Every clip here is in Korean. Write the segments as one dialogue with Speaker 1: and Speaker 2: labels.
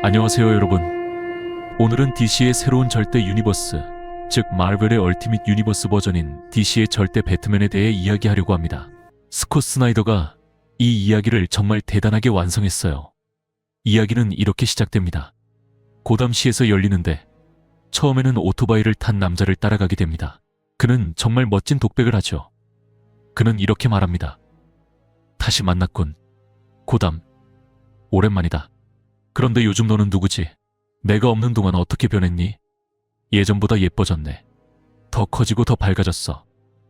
Speaker 1: 안녕하세요 여러분. 오늘은 DC의 새로운 절대 유니버스, 즉 마블의 얼티밋 유니버스 버전인 DC의 절대 배트맨에 대해 이야기하려고 합니다. 스콧 스나이더가 이 이야기를 정말 대단하게 완성했어요. 이야기는 이렇게 시작됩니다. 고담시에서 열리는데 처음에는 오토바이를 탄 남자를 따라가게 됩니다. 그는 정말 멋진 독백을 하죠. 그는 이렇게 말합니다. 다시 만났군. 고담. 오랜만이다. 그런데 요즘 너는 누구지? 내가 없는 동안 어떻게 변했니? 예전보다 예뻐졌네. 더 커지고 더 밝아졌어.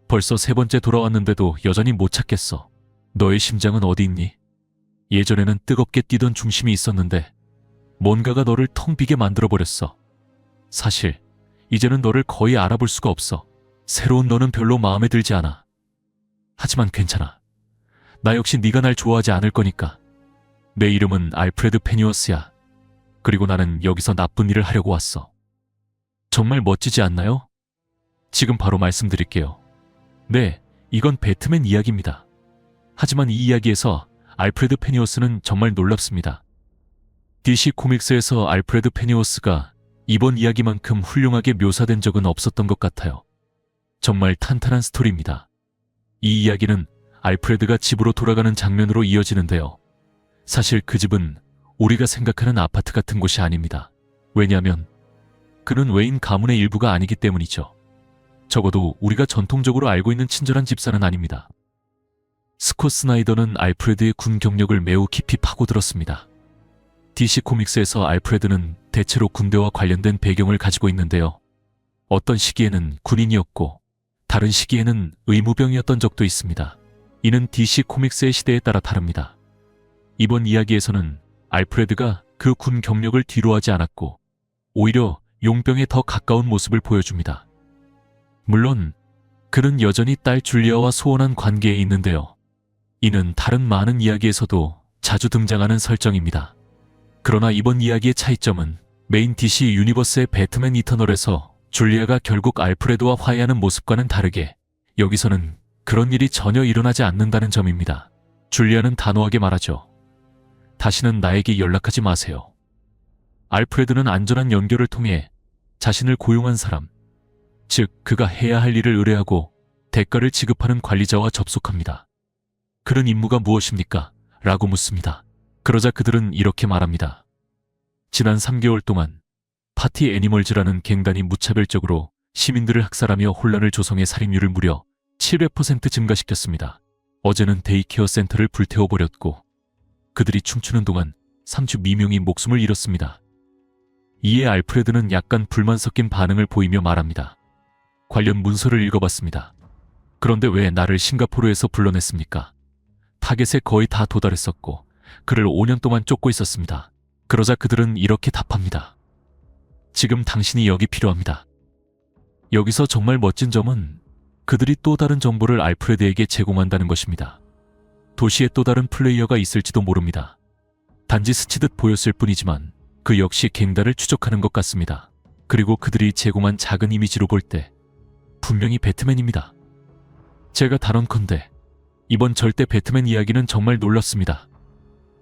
Speaker 1: 벌써 세 번째 돌아왔는데도 여전히 못 찾겠어. 너의 심장은 어디 있니? 예전에는 뜨겁게 뛰던 중심이 있었는데 뭔가가 너를 텅 비게 만들어버렸어. 사실 이제는 너를 거의 알아볼 수가 없어. 새로운 너는 별로 마음에 들지 않아. 하지만 괜찮아. 나 역시 네가 날 좋아하지 않을 거니까. 내 이름은 알프레드 페니워스야. 그리고 나는 여기서 나쁜 일을 하려고 왔어. 정말 멋지지 않나요? 지금 바로 말씀드릴게요. 네, 이건 배트맨 이야기입니다. 하지만 이 이야기에서 알프레드 페니워스는 정말 놀랍습니다. DC 코믹스에서 알프레드 페니워스가 이번 이야기만큼 훌륭하게 묘사된 적은 없었던 것 같아요. 정말 탄탄한 스토리입니다. 이 이야기는 알프레드가 집으로 돌아가는 장면으로 이어지는데요. 사실 그 집은 우리가 생각하는 아파트 같은 곳이 아닙니다. 왜냐하면 그는 외인 가문의 일부가 아니기 때문이죠. 적어도 우리가 전통적으로 알고 있는 친절한 집사는 아닙니다. 스콧 스나이더는 알프레드의 군 경력을 매우 깊이 파고들었습니다. DC 코믹스에서 알프레드는 대체로 군대와 관련된 배경을 가지고 있는데요. 어떤 시기에는 군인이었고 다른 시기에는 의무병이었던 적도 있습니다. 이는 DC 코믹스의 시대에 따라 다릅니다. 이번 이야기에서는 알프레드가 그 군 경력을 뒤로하지 않았고 오히려 용병에 더 가까운 모습을 보여줍니다. 물론 그는 여전히 딸 줄리아와 소원한 관계에 있는데요. 이는 다른 많은 이야기에서도 자주 등장하는 설정입니다. 그러나 이번 이야기의 차이점은 메인 DC 유니버스의 배트맨 이터널에서 줄리아가 결국 알프레드와 화해하는 모습과는 다르게 여기서는 그런 일이 전혀 일어나지 않는다는 점입니다. 줄리아는 단호하게 말하죠. 다시는 나에게 연락하지 마세요. 알프레드는 안전한 연결을 통해 자신을 고용한 사람, 즉 그가 해야 할 일을 의뢰하고 대가를 지급하는 관리자와 접속합니다. 그런 임무가 무엇입니까? 라고 묻습니다. 그러자 그들은 이렇게 말합니다. 지난 3개월 동안 파티 애니멀즈라는 갱단이 무차별적으로 시민들을 학살하며 혼란을 조성해 살인율을 무려 700% 증가시켰습니다. 어제는 데이케어 센터를 불태워버렸고 그들이 춤추는 동안 32명이 목숨을 잃었습니다. 이에 알프레드는 약간 불만 섞인 반응을 보이며 말합니다. 관련 문서를 읽어봤습니다. 그런데 왜 나를 싱가포르에서 불러냈습니까? 타겟에 거의 다 도달했었고 그를 5년 동안 쫓고 있었습니다. 그러자 그들은 이렇게 답합니다. 지금 당신이 여기 필요합니다. 여기서 정말 멋진 점은 그들이 또 다른 정보를 알프레드에게 제공한다는 것입니다. 도시에 또 다른 플레이어가 있을지도 모릅니다. 단지 스치듯 보였을 뿐이지만 그 역시 갱단을 추적하는 것 같습니다. 그리고 그들이 제공한 작은 이미지로 볼 때 분명히 배트맨입니다. 제가 단언컨대 이번 절대 배트맨 이야기는 정말 놀랐습니다.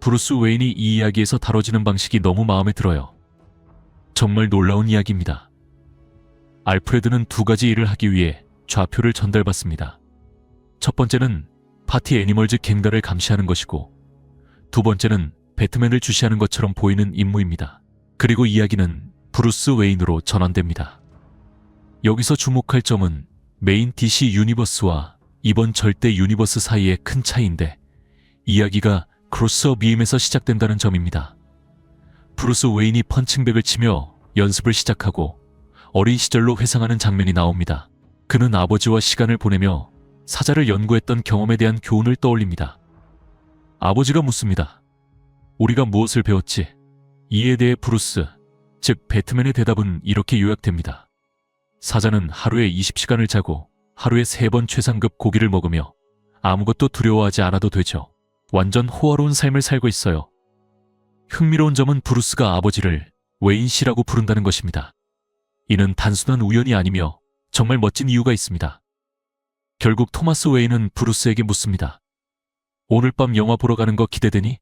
Speaker 1: 브루스 웨인이 이 이야기에서 다뤄지는 방식이 너무 마음에 들어요. 정말 놀라운 이야기입니다. 알프레드는 두 가지 일을 하기 위해 좌표를 전달받습니다. 첫 번째는 파티 애니멀즈 갱단을 감시하는 것이고 두 번째는 배트맨을 주시하는 것처럼 보이는 임무입니다. 그리고 이야기는 브루스 웨인으로 전환됩니다. 여기서 주목할 점은 메인 DC 유니버스와 이번 절대 유니버스 사이의 큰 차이인데 이야기가 크로스어 비임에서 시작된다는 점입니다. 브루스 웨인이 펀칭백을 치며 연습을 시작하고 어린 시절로 회상하는 장면이 나옵니다. 그는 아버지와 시간을 보내며 사자를 연구했던 경험에 대한 교훈을 떠올립니다. 아버지가 묻습니다. 우리가 무엇을 배웠지? 이에 대해 브루스, 즉 배트맨의 대답은 이렇게 요약됩니다. 사자는 하루에 20시간을 자고 하루에 3번 최상급 고기를 먹으며 아무것도 두려워하지 않아도 되죠. 완전 호화로운 삶을 살고 있어요. 흥미로운 점은 브루스가 아버지를 웨인 씨라고 부른다는 것입니다. 이는 단순한 우연이 아니며 정말 멋진 이유가 있습니다. 결국 토마스 웨인은 브루스에게 묻습니다. 오늘 밤 영화 보러 가는 거 기대되니?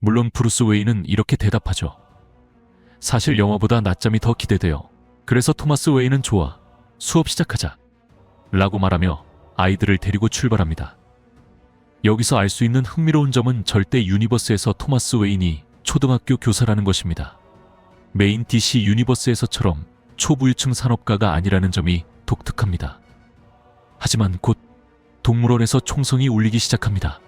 Speaker 1: 물론 브루스 웨인은 이렇게 대답하죠. 사실 영화보다 낮잠이 더 기대돼요. 그래서 토마스 웨이는 좋아. 수업 시작하자. 라고 말하며 아이들을 데리고 출발합니다. 여기서 알 수 있는 흥미로운 점은 절대 유니버스에서 토마스 웨인이 초등학교 교사라는 것입니다. 메인 DC 유니버스에서처럼 초부유층 산업가가 아니라는 점이 독특합니다. 하지만 곧 동물원에서 총성이 울리기 시작합니다.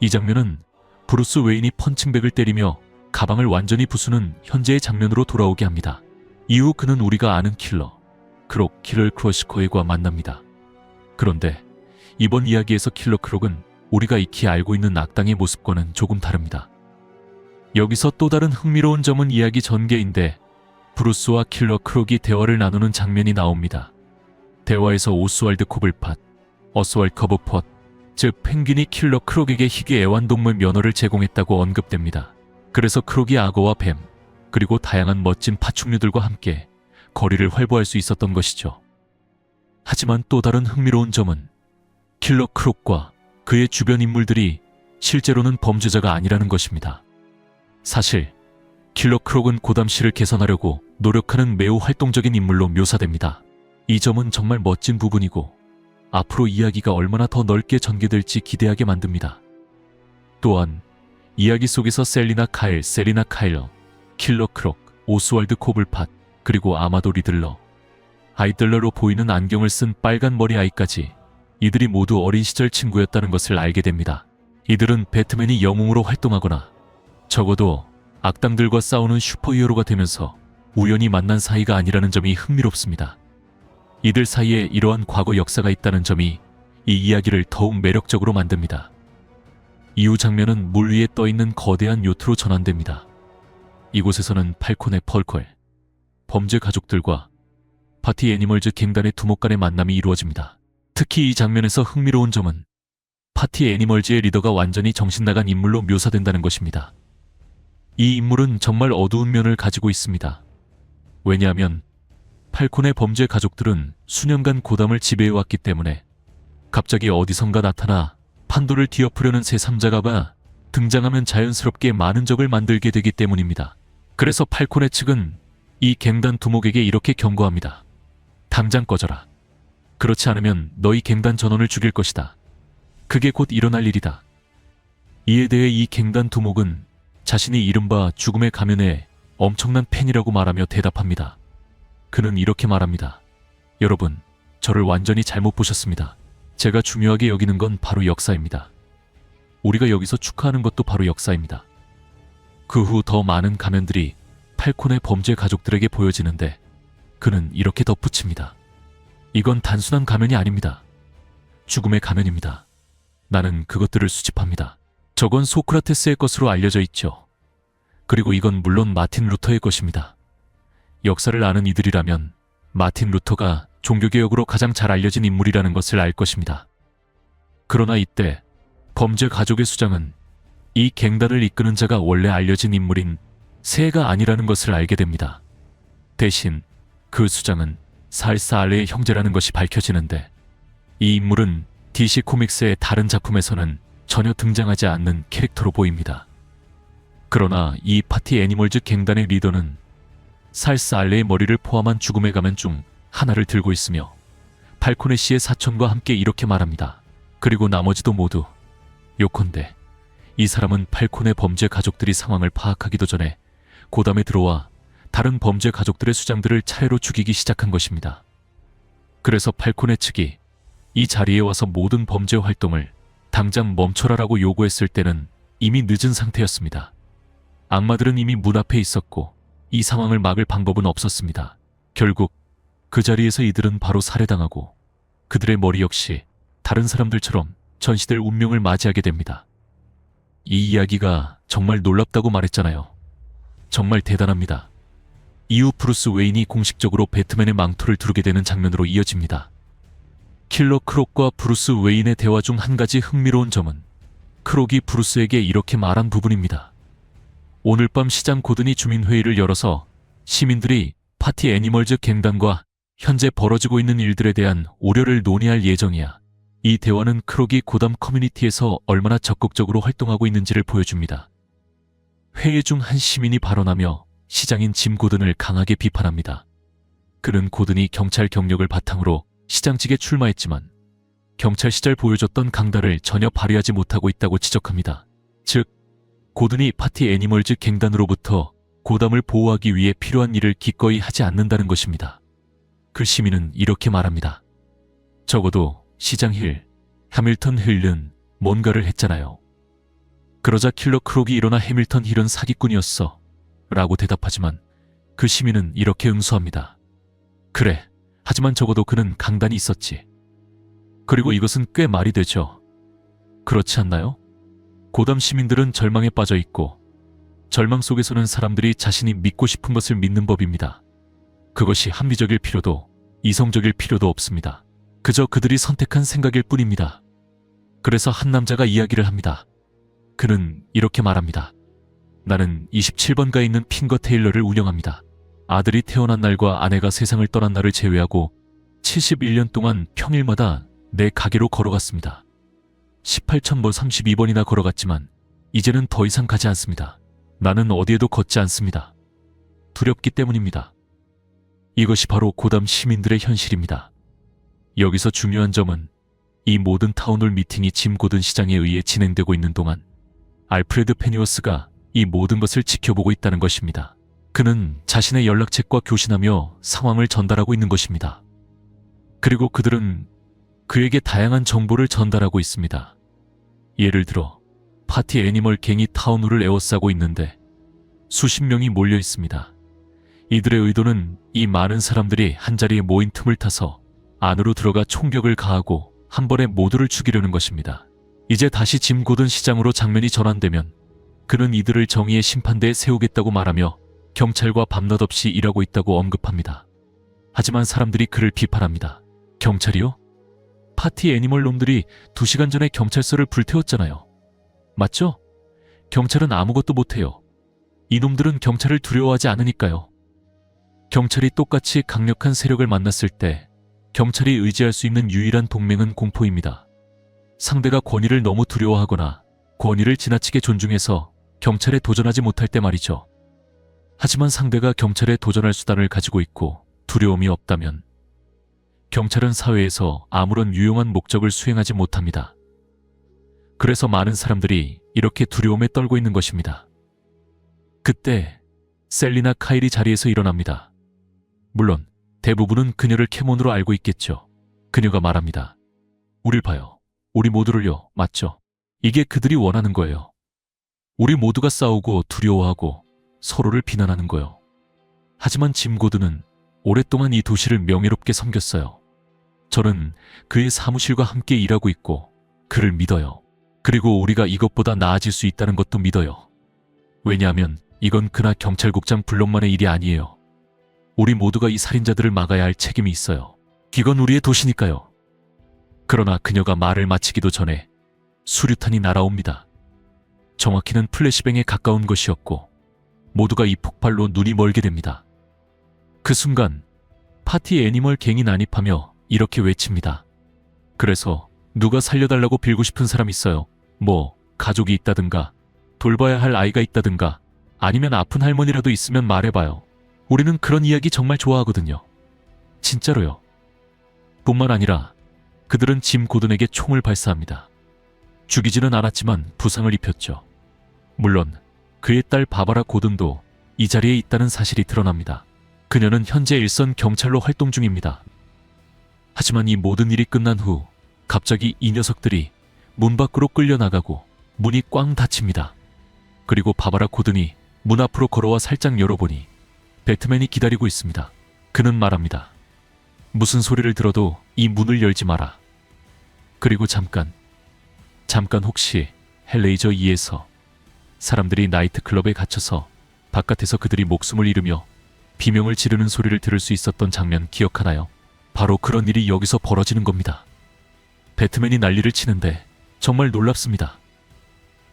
Speaker 1: 이 장면은 브루스 웨인이 펀칭백을 때리며 가방을 완전히 부수는 현재의 장면으로 돌아오게 합니다. 이후 그는 우리가 아는 킬러, 크록 킬러 크러시코에과 만납니다. 그런데 이번 이야기에서 킬러 크록은 우리가 익히 알고 있는 악당의 모습과는 조금 다릅니다. 여기서 또 다른 흥미로운 점은 이야기 전개인데 브루스와 킬러 크록이 대화를 나누는 장면이 나옵니다. 대화에서 오스왈드 코블팟, 어스왈 커버폿, 즉 펭귄이 킬러 크록에게 희귀 애완동물 면허를 제공했다고 언급됩니다. 그래서 크록이 악어와 뱀, 그리고 다양한 멋진 파충류들과 함께 거리를 활보할 수 있었던 것이죠. 하지만 또 다른 흥미로운 점은 킬러 크록과 그의 주변 인물들이 실제로는 범죄자가 아니라는 것입니다. 사실 킬러 크록은 고담시를 개선하려고 노력하는 매우 활동적인 인물로 묘사됩니다. 이 점은 정말 멋진 부분이고 앞으로 이야기가 얼마나 더 넓게 전개될지 기대하게 만듭니다. 또한 이야기 속에서 셀리나 카일, 셀리나 카일러, 킬러 크록, 오스왈드 코블팟, 그리고 아마도 리들러, 아이들러로 보이는 안경을 쓴 빨간 머리 아이까지 이들이 모두 어린 시절 친구였다는 것을 알게 됩니다. 이들은 배트맨이 영웅으로 활동하거나 적어도 악당들과 싸우는 슈퍼히어로가 되면서 우연히 만난 사이가 아니라는 점이 흥미롭습니다. 이들 사이에 이러한 과거 역사가 있다는 점이 이 이야기를 더욱 매력적으로 만듭니다. 이후 장면은 물 위에 떠 있는 거대한 요트로 전환됩니다. 이곳에서는 팔콘의 펄콜, 범죄 가족들과 파티 애니멀즈 갱단의 두목 간의 만남이 이루어집니다. 특히 이 장면에서 흥미로운 점은 파티 애니멀즈의 리더가 완전히 정신나간 인물로 묘사된다는 것입니다. 이 인물은 정말 어두운 면을 가지고 있습니다. 왜냐하면 팔콘의 범죄 가족들은 수년간 고담을 지배해왔기 때문에 갑자기 어디선가 나타나 판도를 뒤엎으려는 새3자가 등장하면 자연스럽게 많은 적을 만들게 되기 때문입니다. 그래서 팔콘의 측은 이 갱단 두목에게 이렇게 경고합니다. 당장 꺼져라. 그렇지 않으면 너희 갱단 전원을 죽일 것이다. 그게 곧 일어날 일이다. 이에 대해 이 갱단 두목은 자신이 이른바 죽음의 가면에 엄청난 팬이라고 말하며 대답합니다. 그는 이렇게 말합니다. 여러분, 저를 완전히 잘못 보셨습니다. 제가 중요하게 여기는 건 바로 역사입니다. 우리가 여기서 축하하는 것도 바로 역사입니다. 그 후 더 많은 가면들이 팔콘의 범죄 가족들에게 보여지는데 그는 이렇게 덧붙입니다. 이건 단순한 가면이 아닙니다. 죽음의 가면입니다. 나는 그것들을 수집합니다. 저건 소크라테스의 것으로 알려져 있죠. 그리고 이건 물론 마틴 루터의 것입니다. 역사를 아는 이들이라면 마틴 루터가 종교개혁으로 가장 잘 알려진 인물이라는 것을 알 것입니다. 그러나 이때 범죄 가족의 수장은 이 갱단을 이끄는 자가 원래 알려진 인물인 새가 아니라는 것을 알게 됩니다. 대신 그 수장은 살사 알레의 형제라는 것이 밝혀지는데 이 인물은 DC 코믹스의 다른 작품에서는 전혀 등장하지 않는 캐릭터로 보입니다. 그러나 이 파티 애니멀즈 갱단의 리더는 살사 알레의 머리를 포함한 죽음의 가면 중 하나를 들고 있으며 팔코네 씨의 사촌과 함께 이렇게 말합니다. 그리고 나머지도 모두 요컨대 이 사람은 팔콘의 범죄 가족들이 상황을 파악하기도 전에 고담에 들어와 다른 범죄 가족들의 수장들을 차례로 죽이기 시작한 것입니다. 그래서 팔콘의 측이 이 자리에 와서 모든 범죄 활동을 당장 멈춰라라고 요구했을 때는 이미 늦은 상태였습니다. 악마들은 이미 문 앞에 있었고 이 상황을 막을 방법은 없었습니다. 결국 그 자리에서 이들은 바로 살해당하고 그들의 머리 역시 다른 사람들처럼 전시될 운명을 맞이하게 됩니다. 이 이야기가 정말 놀랍다고 말했잖아요. 정말 대단합니다. 이후 브루스 웨인이 공식적으로 배트맨의 망토를 두르게 되는 장면으로 이어집니다. 킬러 크록과 브루스 웨인의 대화 중 한 가지 흥미로운 점은 크록이 브루스에게 이렇게 말한 부분입니다. 오늘 밤 시장 고든이 주민회의를 열어서 시민들이 파티 애니멀즈 갱단과 현재 벌어지고 있는 일들에 대한 우려를 논의할 예정이야. 이 대화는 크록이 고담 커뮤니티에서 얼마나 적극적으로 활동하고 있는지를 보여줍니다. 회의 중 한 시민이 발언하며 시장인 짐 고든을 강하게 비판합니다. 그는 고든이 경찰 경력을 바탕으로 시장 직에 출마했지만 경찰 시절 보여줬던 강단을 전혀 발휘하지 못하고 있다고 지적합니다. 즉, 고든이 파티 애니멀즈 갱단으로부터 고담을 보호하기 위해 필요한 일을 기꺼이 하지 않는다는 것입니다. 그 시민은 이렇게 말합니다. 적어도 시장 힐, 해밀턴 힐은 뭔가를 했잖아요. 그러자 킬러 크록이 일어나 해밀턴 힐은 사기꾼이었어. 라고 대답하지만 그 시민은 이렇게 응수합니다. 그래, 하지만 적어도 그는 강단이 있었지. 그리고 이것은 꽤 말이 되죠. 그렇지 않나요? 고담 시민들은 절망에 빠져 있고 절망 속에서는 사람들이 자신이 믿고 싶은 것을 믿는 법입니다. 그것이 합리적일 필요도 이성적일 필요도 없습니다. 그저 그들이 선택한 생각일 뿐입니다. 그래서 한 남자가 이야기를 합니다. 그는 이렇게 말합니다. 나는 27번가에 있는 핑거 테일러를 운영합니다. 아들이 태어난 날과 아내가 세상을 떠난 날을 제외하고 71년 동안 평일마다 내 가게로 걸어갔습니다. 18,000번 32번이나 걸어갔지만 이제는 더 이상 가지 않습니다. 나는 어디에도 걷지 않습니다. 두렵기 때문입니다. 이것이 바로 고담 시민들의 현실입니다. 여기서 중요한 점은 이 모든 타운홀 미팅이 짐 고든 시장에 의해 진행되고 있는 동안 알프레드 페니워스가 이 모든 것을 지켜보고 있다는 것입니다. 그는 자신의 연락책과 교신하며 상황을 전달하고 있는 것입니다. 그리고 그들은 그에게 다양한 정보를 전달하고 있습니다. 예를 들어 파티 애니멀 갱이 타운홀을 에워싸고 있는데 수십 명이 몰려 있습니다. 이들의 의도는 이 많은 사람들이 한자리에 모인 틈을 타서 안으로 들어가 총격을 가하고 한 번에 모두를 죽이려는 것입니다. 이제 다시 짐 고든 시장으로 장면이 전환되면 그는 이들을 정의의 심판대에 세우겠다고 말하며 경찰과 밤낮 없이 일하고 있다고 언급합니다. 하지만 사람들이 그를 비판합니다. 경찰이요? 파티 애니멀 놈들이 두 시간 전에 경찰서를 불태웠잖아요. 맞죠? 경찰은 아무것도 못해요. 이놈들은 경찰을 두려워하지 않으니까요. 경찰이 똑같이 강력한 세력을 만났을 때 경찰이 의지할 수 있는 유일한 동맹은 공포입니다. 상대가 권위를 너무 두려워하거나 권위를 지나치게 존중해서 경찰에 도전하지 못할 때 말이죠. 하지만 상대가 경찰에 도전할 수단을 가지고 있고 두려움이 없다면 경찰은 사회에서 아무런 유용한 목적을 수행하지 못합니다. 그래서 많은 사람들이 이렇게 두려움에 떨고 있는 것입니다. 그때 셀리나 카일이 자리에서 일어납니다. 물론 대부분은 그녀를 캐몬으로 알고 있겠죠. 그녀가 말합니다. 우릴 봐요. 우리 모두를요. 맞죠? 이게 그들이 원하는 거예요. 우리 모두가 싸우고 두려워하고 서로를 비난하는 거요. 하지만 짐 고드는 오랫동안 이 도시를 명예롭게 섬겼어요. 저는 그의 사무실과 함께 일하고 있고 그를 믿어요. 그리고 우리가 이것보다 나아질 수 있다는 것도 믿어요. 왜냐하면 이건 그나 경찰국장 블록만의 일이 아니에요. 우리 모두가 이 살인자들을 막아야 할 책임이 있어요. 이건 우리의 도시니까요. 그러나 그녀가 말을 마치기도 전에 수류탄이 날아옵니다. 정확히는 플래시뱅에 가까운 것이었고 모두가 이 폭발로 눈이 멀게 됩니다. 그 순간 파티 애니멀 갱이 난입하며 이렇게 외칩니다. 그래서 누가 살려달라고 빌고 싶은 사람 있어요. 뭐 가족이 있다든가 돌봐야 할 아이가 있다든가 아니면 아픈 할머니라도 있으면 말해봐요. 우리는 그런 이야기 정말 좋아하거든요. 진짜로요. 뿐만 아니라 그들은 짐 고든에게 총을 발사합니다. 죽이지는 않았지만 부상을 입혔죠. 물론 그의 딸 바바라 고든도 이 자리에 있다는 사실이 드러납니다. 그녀는 현재 일선 경찰로 활동 중입니다. 하지만 이 모든 일이 끝난 후 갑자기 이 녀석들이 문 밖으로 끌려나가고 문이 꽝 닫힙니다. 그리고 바바라 고든이 문 앞으로 걸어와 살짝 열어보니 배트맨이 기다리고 있습니다. 그는 말합니다. 무슨 소리를 들어도 이 문을 열지 마라. 그리고 잠깐, 잠깐 혹시 헬레이저 2에서 사람들이 나이트클럽에 갇혀서 바깥에서 그들이 목숨을 잃으며 비명을 지르는 소리를 들을 수 있었던 장면 기억하나요? 바로 그런 일이 여기서 벌어지는 겁니다. 배트맨이 난리를 치는데 정말 놀랍습니다.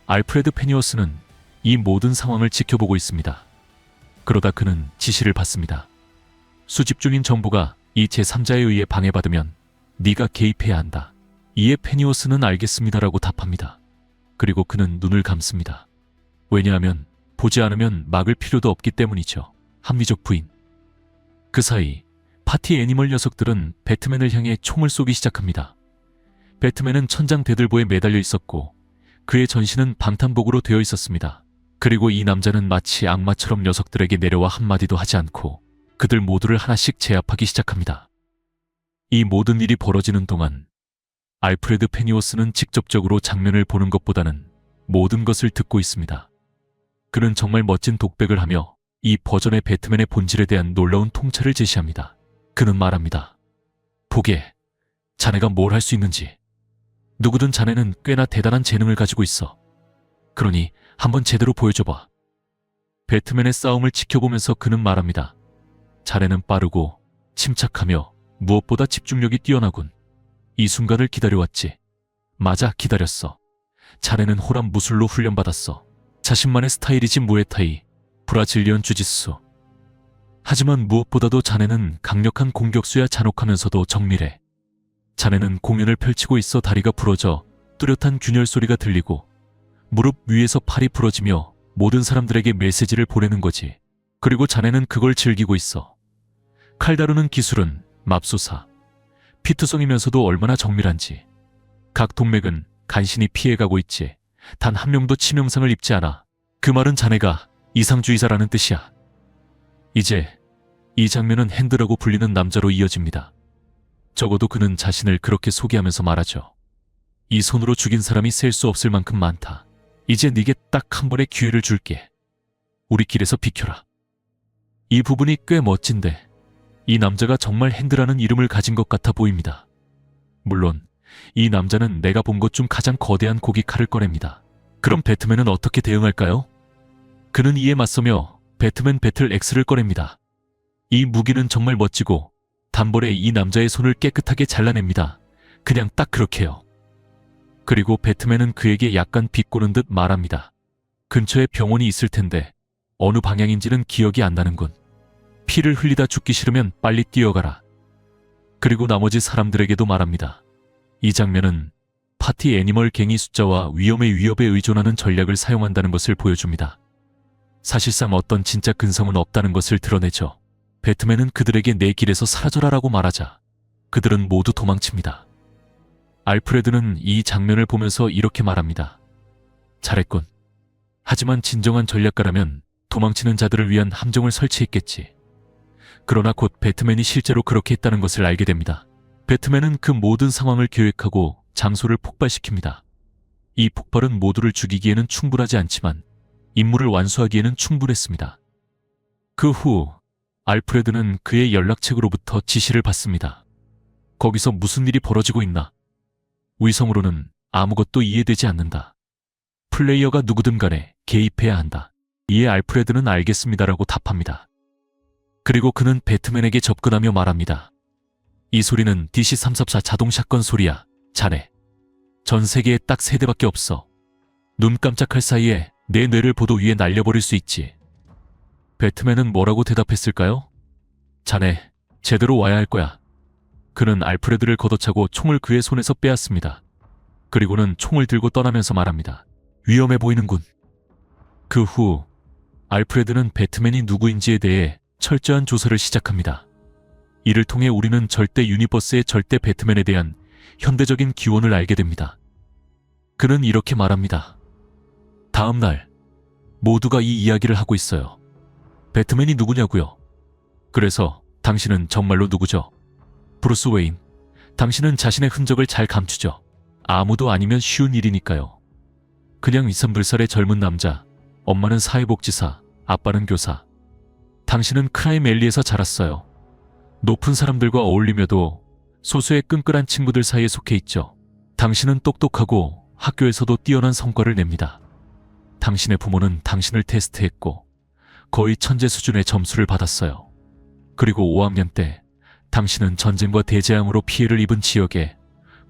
Speaker 1: 알프레드 페니어스는 이 모든 상황을 지켜보고 있습니다. 그러다 그는 지시를 받습니다. 수집 중인 정보가 이 제3자에 의해 방해받으면 네가 개입해야 한다. 이에 페니오스는 알겠습니다라고 답합니다. 그리고 그는 눈을 감습니다. 왜냐하면 보지 않으면 막을 필요도 없기 때문이죠. 합리적 부인. 그 사이 파티 애니멀 녀석들은 배트맨을 향해 총을 쏘기 시작합니다. 배트맨은 천장 대들보에 매달려 있었고 그의 전신은 방탄복으로 되어 있었습니다. 그리고 이 남자는 마치 악마처럼 녀석들에게 내려와 한마디도 하지 않고 그들 모두를 하나씩 제압하기 시작합니다. 이 모든 일이 벌어지는 동안 알프레드 페니오스는 직접적으로 장면을 보는 것보다는 모든 것을 듣고 있습니다. 그는 정말 멋진 독백을 하며 이 버전의 배트맨의 본질에 대한 놀라운 통찰을 제시합니다. 그는 말합니다. 보게, 자네가 뭘 할 수 있는지. 누구든 자네는 꽤나 대단한 재능을 가지고 있어. 그러니 한번 제대로 보여줘봐. 배트맨의 싸움을 지켜보면서 그는 말합니다. 자네는 빠르고 침착하며 무엇보다 집중력이 뛰어나군. 이 순간을 기다려왔지. 맞아, 기다렸어. 자네는 호람 무술로 훈련받았어. 자신만의 스타일이지 무에타이, 브라질리언 주짓수. 하지만 무엇보다도 자네는 강력한 공격수야 잔혹하면서도 정밀해. 자네는 공연을 펼치고 있어 다리가 부러져 뚜렷한 균열 소리가 들리고 무릎 위에서 팔이 부러지며 모든 사람들에게 메시지를 보내는 거지. 그리고 자네는 그걸 즐기고 있어. 칼 다루는 기술은 맙소사. 피투성이면서도 얼마나 정밀한지. 각 동맥은 간신히 피해가고 있지. 단 한 명도 치명상을 입지 않아. 그 말은 자네가 이상주의자라는 뜻이야. 이제 이 장면은 핸드라고 불리는 남자로 이어집니다. 적어도 그는 자신을 그렇게 소개하면서 말하죠. 이 손으로 죽인 사람이 셀 수 없을 만큼 많다. 이제 네게 딱 한 번의 기회를 줄게. 우리 길에서 비켜라. 이 부분이 꽤 멋진데 이 남자가 정말 핸드라는 이름을 가진 것 같아 보입니다. 물론 이 남자는 내가 본 것 중 가장 거대한 고기 칼을 꺼냅니다. 그럼 배트맨은 어떻게 대응할까요? 그는 이에 맞서며 배트맨 배틀 X를 꺼냅니다. 이 무기는 정말 멋지고 단번에 이 남자의 손을 깨끗하게 잘라냅니다. 그냥 딱 그렇게요. 그리고 배트맨은 그에게 약간 비꼬는 듯 말합니다. 근처에 병원이 있을 텐데 어느 방향인지는 기억이 안 나는군. 피를 흘리다 죽기 싫으면 빨리 뛰어가라. 그리고 나머지 사람들에게도 말합니다. 이 장면은 파티 애니멀 갱이 숫자와 위험의 위협에 의존하는 전략을 사용한다는 것을 보여줍니다. 사실상 어떤 진짜 근성은 없다는 것을 드러내죠. 배트맨은 그들에게 내 길에서 사라져라라고 말하자 그들은 모두 도망칩니다. 알프레드는 이 장면을 보면서 이렇게 말합니다. 잘했군. 하지만 진정한 전략가라면 도망치는 자들을 위한 함정을 설치했겠지. 그러나 곧 배트맨이 실제로 그렇게 했다는 것을 알게 됩니다. 배트맨은 그 모든 상황을 계획하고 장소를 폭발시킵니다. 이 폭발은 모두를 죽이기에는 충분하지 않지만 임무를 완수하기에는 충분했습니다. 그 후 알프레드는 그의 연락책으로부터 지시를 받습니다. 거기서 무슨 일이 벌어지고 있나? 위성으로는 아무것도 이해되지 않는다. 플레이어가 누구든 간에 개입해야 한다. 이에 알프레드는 알겠습니다라고 답합니다. 그리고 그는 배트맨에게 접근하며 말합니다. 이 소리는 DC334 자동 샷건 소리야. 자네. 전 세계에 딱 세 대밖에 없어. 눈 깜짝할 사이에 내 뇌를 보도 위에 날려버릴 수 있지. 배트맨은 뭐라고 대답했을까요? 자네, 제대로 와야 할 거야. 그는 알프레드를 걷어차고 총을 그의 손에서 빼앗습니다. 그리고는 총을 들고 떠나면서 말합니다. 위험해 보이는군. 그 후, 알프레드는 배트맨이 누구인지에 대해 철저한 조사를 시작합니다. 이를 통해 우리는 절대 유니버스의 절대 배트맨에 대한 현대적인 기원을 알게 됩니다. 그는 이렇게 말합니다. 다음 날, 모두가 이 이야기를 하고 있어요. 배트맨이 누구냐고요? 그래서 당신은 정말로 누구죠? 브루스 웨인, 당신은 자신의 흔적을 잘 감추죠. 아무도 아니면 쉬운 일이니까요. 그냥 2, 3불살의 젊은 남자, 엄마는 사회복지사, 아빠는 교사. 당신은 크라임 앨리에서 자랐어요. 높은 사람들과 어울리며도 소수의 끈끈한 친구들 사이에 속해 있죠. 당신은 똑똑하고 학교에서도 뛰어난 성과를 냅니다. 당신의 부모는 당신을 테스트했고 거의 천재 수준의 점수를 받았어요. 그리고 5학년 때 당신은 전쟁과 대재앙으로 피해를 입은 지역에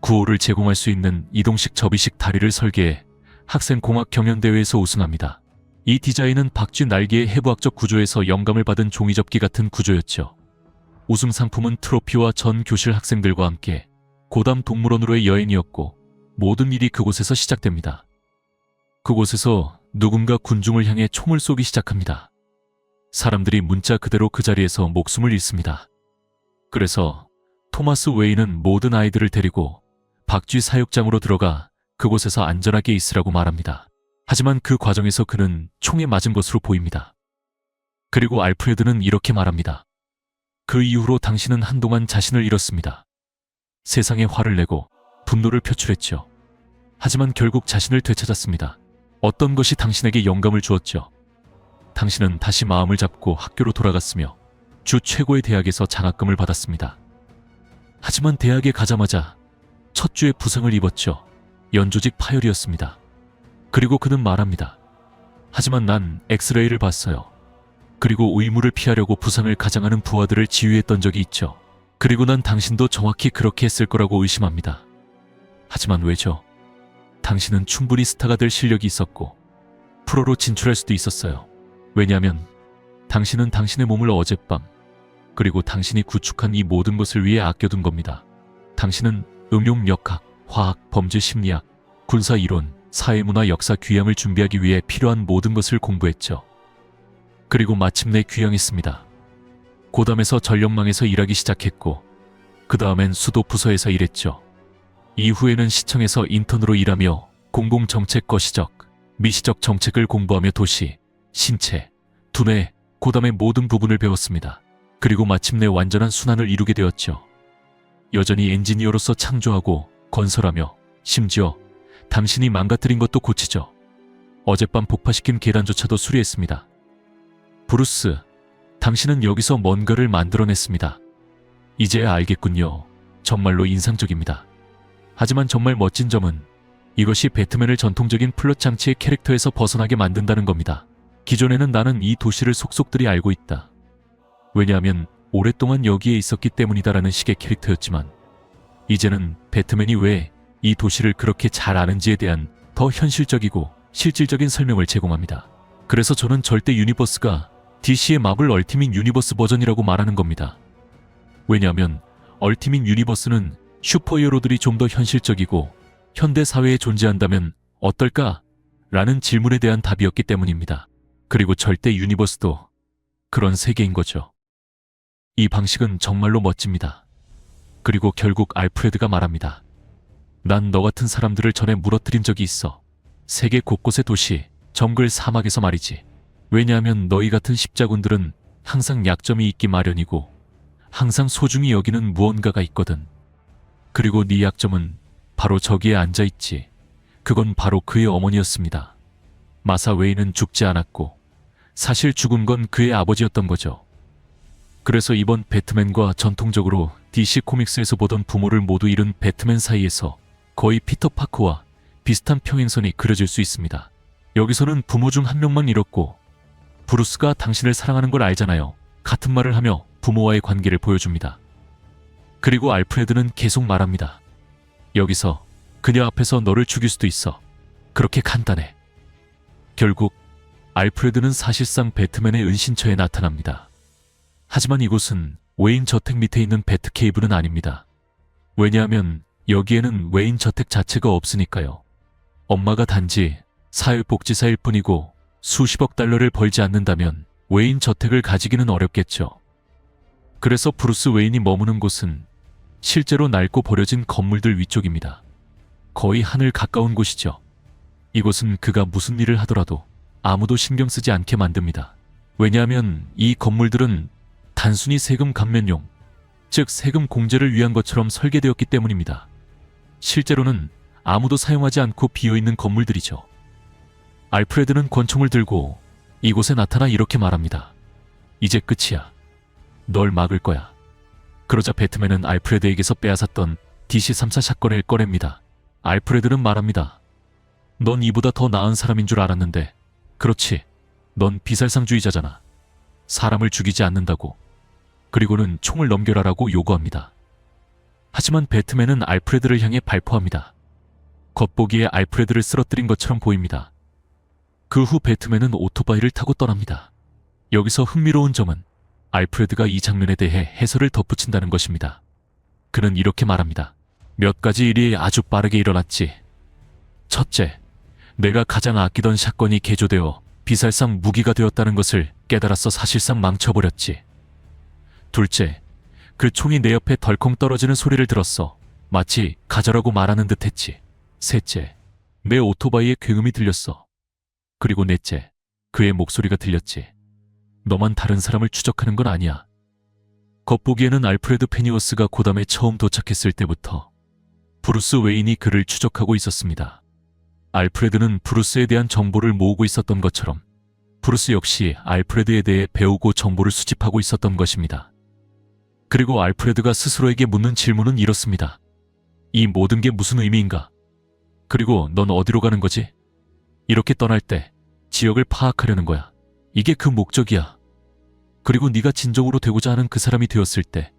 Speaker 1: 구호를 제공할 수 있는 이동식 접이식 다리를 설계해 학생 공학 경연대회에서 우승합니다. 이 디자인은 박쥐 날개의 해부학적 구조에서 영감을 받은 종이접기 같은 구조였죠. 우승 상품은 트로피와 전 교실 학생들과 함께 고담 동물원으로의 여행이었고 모든 일이 그곳에서 시작됩니다. 그곳에서 누군가 군중을 향해 총을 쏘기 시작합니다. 사람들이 문자 그대로 그 자리에서 목숨을 잃습니다. 그래서 토마스 웨이는 모든 아이들을 데리고 박쥐 사육장으로 들어가 그곳에서 안전하게 있으라고 말합니다. 하지만 그 과정에서 그는 총에 맞은 것으로 보입니다. 그리고 알프레드는 이렇게 말합니다. 그 이후로 당신은 한동안 자신을 잃었습니다. 세상에 화를 내고 분노를 표출했죠. 하지만 결국 자신을 되찾았습니다. 어떤 것이 당신에게 영감을 주었죠. 당신은 다시 마음을 잡고 학교로 돌아갔으며 주 최고의 대학에서 장학금을 받았습니다. 하지만 대학에 가자마자 첫 주에 부상을 입었죠. 연조직 파열이었습니다. 그리고 그는 말합니다. 하지만 난 엑스레이를 봤어요. 그리고 의무를 피하려고 부상을 가장하는 부하들을 지휘했던 적이 있죠. 그리고 난 당신도 정확히 그렇게 했을 거라고 의심합니다. 하지만 왜죠? 당신은 충분히 스타가 될 실력이 있었고 프로로 진출할 수도 있었어요. 왜냐하면 당신은 당신의 몸을 어젯밤 그리고 당신이 구축한 이 모든 것을 위해 아껴둔 겁니다. 당신은 응용 역학, 화학, 범죄 심리학, 군사 이론, 사회문화 역사 귀향을 준비하기 위해 필요한 모든 것을 공부했죠. 그리고 마침내 귀향했습니다. 고담에서 전력망에서 일하기 시작했고 그 다음엔 수도 부서에서 일했죠. 이후에는 시청에서 인턴으로 일하며 공공정책 거시적, 미시적 정책을 공부하며 도시, 신체, 두뇌, 고담의 모든 부분을 배웠습니다. 그리고 마침내 완전한 순환을 이루게 되었죠. 여전히 엔지니어로서 창조하고 건설하며 심지어 당신이 망가뜨린 것도 고치죠. 어젯밤 폭파시킨 계단조차도 수리했습니다. 브루스, 당신은 여기서 뭔가를 만들어냈습니다. 이제야 알겠군요. 정말로 인상적입니다. 하지만 정말 멋진 점은 이것이 배트맨을 전통적인 플롯 장치의 캐릭터에서 벗어나게 만든다는 겁니다. 기존에는 나는 이 도시를 속속들이 알고 있다. 왜냐하면 오랫동안 여기에 있었기 때문이다라는 식의 캐릭터였지만 이제는 배트맨이 왜 이 도시를 그렇게 잘 아는지에 대한 더 현실적이고 실질적인 설명을 제공합니다. 그래서 저는 절대 유니버스가 DC의 마블 얼티밋 유니버스 버전이라고 말하는 겁니다. 왜냐하면 얼티밋 유니버스는 슈퍼히어로들이 좀 더 현실적이고 현대 사회에 존재한다면 어떨까? 라는 질문에 대한 답이었기 때문입니다. 그리고 절대 유니버스도 그런 세계인 거죠. 이 방식은 정말로 멋집니다. 그리고 결국 알프레드가 말합니다. 난 너 같은 사람들을 전에 무너뜨린 적이 있어. 세계 곳곳의 도시, 정글 사막에서 말이지. 왜냐하면 너희 같은 십자군들은 항상 약점이 있기 마련이고 항상 소중히 여기는 무언가가 있거든. 그리고 네 약점은 바로 저기에 앉아 있지. 그건 바로 그의 어머니였습니다. 마사 웨이는 죽지 않았고 사실 죽은 건 그의 아버지였던 거죠. 그래서 이번 배트맨과 전통적으로 DC 코믹스에서 보던 부모를 모두 잃은 배트맨 사이에서 거의 피터 파크와 비슷한 평행선이 그려질 수 있습니다. 여기서는 부모 중 한 명만 잃었고 브루스가 당신을 사랑하는 걸 알잖아요. 같은 말을 하며 부모와의 관계를 보여줍니다. 그리고 알프레드는 계속 말합니다. 여기서 그녀 앞에서 너를 죽일 수도 있어. 그렇게 간단해. 결국 알프레드는 사실상 배트맨의 은신처에 나타납니다. 하지만 이곳은 웨인 저택 밑에 있는 배트 케이블은 아닙니다. 왜냐하면 여기에는 웨인 저택 자체가 없으니까요. 엄마가 단지 사회복지사일 뿐이고 수십억 달러를 벌지 않는다면 웨인 저택을 가지기는 어렵겠죠. 그래서 브루스 웨인이 머무는 곳은 실제로 낡고 버려진 건물들 위쪽입니다. 거의 하늘 가까운 곳이죠. 이곳은 그가 무슨 일을 하더라도 아무도 신경 쓰지 않게 만듭니다. 왜냐하면 이 건물들은 단순히 세금 감면용, 즉 세금 공제를 위한 것처럼 설계되었기 때문입니다. 실제로는 아무도 사용하지 않고 비어있는 건물들이죠. 알프레드는 권총을 들고 이곳에 나타나 이렇게 말합니다. 이제 끝이야. 널 막을 거야. 그러자 배트맨은 알프레드에게서 빼앗았던 DC 3사 샷건을 꺼냅니다. 알프레드는 말합니다. 넌 이보다 더 나은 사람인 줄 알았는데, 그렇지. 넌 비살상주의자잖아. 사람을 죽이지 않는다고. 그리고는 총을 넘겨라라고 요구합니다. 하지만 배트맨은 알프레드를 향해 발포합니다. 겉보기에 알프레드를 쓰러뜨린 것처럼 보입니다. 그 후 배트맨은 오토바이를 타고 떠납니다. 여기서 흥미로운 점은 알프레드가 이 장면에 대해 해설을 덧붙인다는 것입니다. 그는 이렇게 말합니다. 몇 가지 일이 아주 빠르게 일어났지. 첫째, 내가 가장 아끼던 샷건이 개조되어 비살상 무기가 되었다는 것을 깨달아서 사실상 망쳐버렸지. 둘째, 그 총이 내 옆에 덜컹 떨어지는 소리를 들었어. 마치 가져라고 말하는 듯 했지. 셋째, 내 오토바이의 굉음이 들렸어. 그리고 넷째, 그의 목소리가 들렸지. 너만 다른 사람을 추적하는 건 아니야. 겉보기에는 알프레드 페니워스가 고담에 처음 도착했을 때부터 브루스 웨인이 그를 추적하고 있었습니다. 알프레드는 브루스에 대한 정보를 모으고 있었던 것처럼 브루스 역시 알프레드에 대해 배우고 정보를 수집하고 있었던 것입니다. 그리고 알프레드가 스스로에게 묻는 질문은 이렇습니다. 이 모든 게 무슨 의미인가? 그리고 넌 어디로 가는 거지? 이렇게 떠날 때 지역을 파악하려는 거야. 이게 그 목적이야. 그리고 네가 진정으로 되고자 하는 그 사람이 되었을 때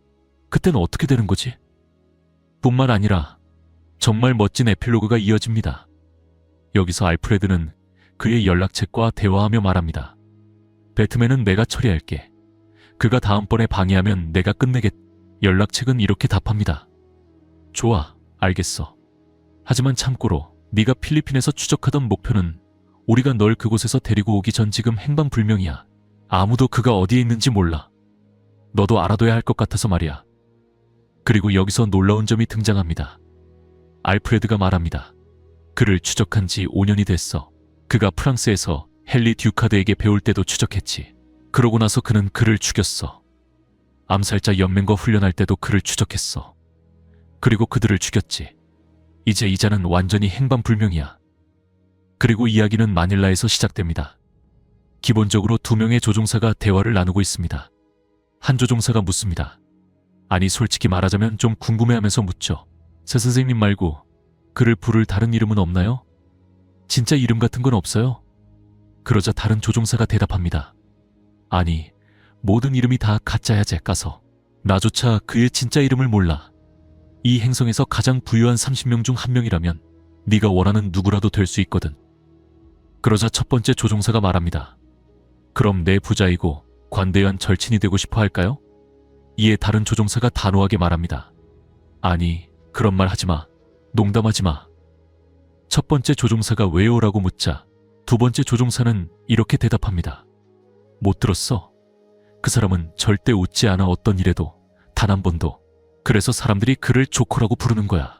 Speaker 1: 그때는 어떻게 되는 거지? 뿐만 아니라 정말 멋진 에필로그가 이어집니다. 여기서 알프레드는 그의 연락책과 대화하며 말합니다. 배트맨은 내가 처리할게. 그가 다음번에 방해하면 내가 끝내겠. 연락책은 이렇게 답합니다. 좋아, 알겠어. 하지만 참고로 네가 필리핀에서 추적하던 목표는 우리가 널 그곳에서 데리고 오기 전 지금 행방불명이야. 아무도 그가 어디에 있는지 몰라. 너도 알아둬야 할 것 같아서 말이야. 그리고 여기서 놀라운 점이 등장합니다. 알프레드가 말합니다. 그를 추적한 지 5년이 됐어. 그가 프랑스에서 헨리 듀카드에게 배울 때도 추적했지. 그러고 나서 그는 그를 죽였어. 암살자 연맹과 훈련할 때도 그를 추적했어. 그리고 그들을 죽였지. 이제 이자는 완전히 행방불명이야. 그리고 이야기는 마닐라에서 시작됩니다. 기본적으로 두 명의 조종사가 대화를 나누고 있습니다. 한 조종사가 묻습니다. 아니 솔직히 말하자면 좀 궁금해하면서 묻죠. 새 선생님 말고 그를 부를 다른 이름은 없나요? 진짜 이름 같은 건 없어요? 그러자 다른 조종사가 대답합니다. 아니, 모든 이름이 다 가짜야 잭가서. 나조차 그의 진짜 이름을 몰라. 이 행성에서 가장 부유한 30명 중 한 명이라면 네가 원하는 누구라도 될 수 있거든. 그러자 첫 번째 조종사가 말합니다. 그럼 내 부자이고 관대한 절친이 되고 싶어 할까요? 이에 다른 조종사가 단호하게 말합니다. 아니, 그런 말 하지 마. 농담하지 마. 첫 번째 조종사가 왜요라고 묻자 두 번째 조종사는 이렇게 대답합니다. 못 들었어. 그 사람은 절대 웃지 않아 어떤 일에도 단 한 번도. 그래서 사람들이 그를 조커라고 부르는 거야.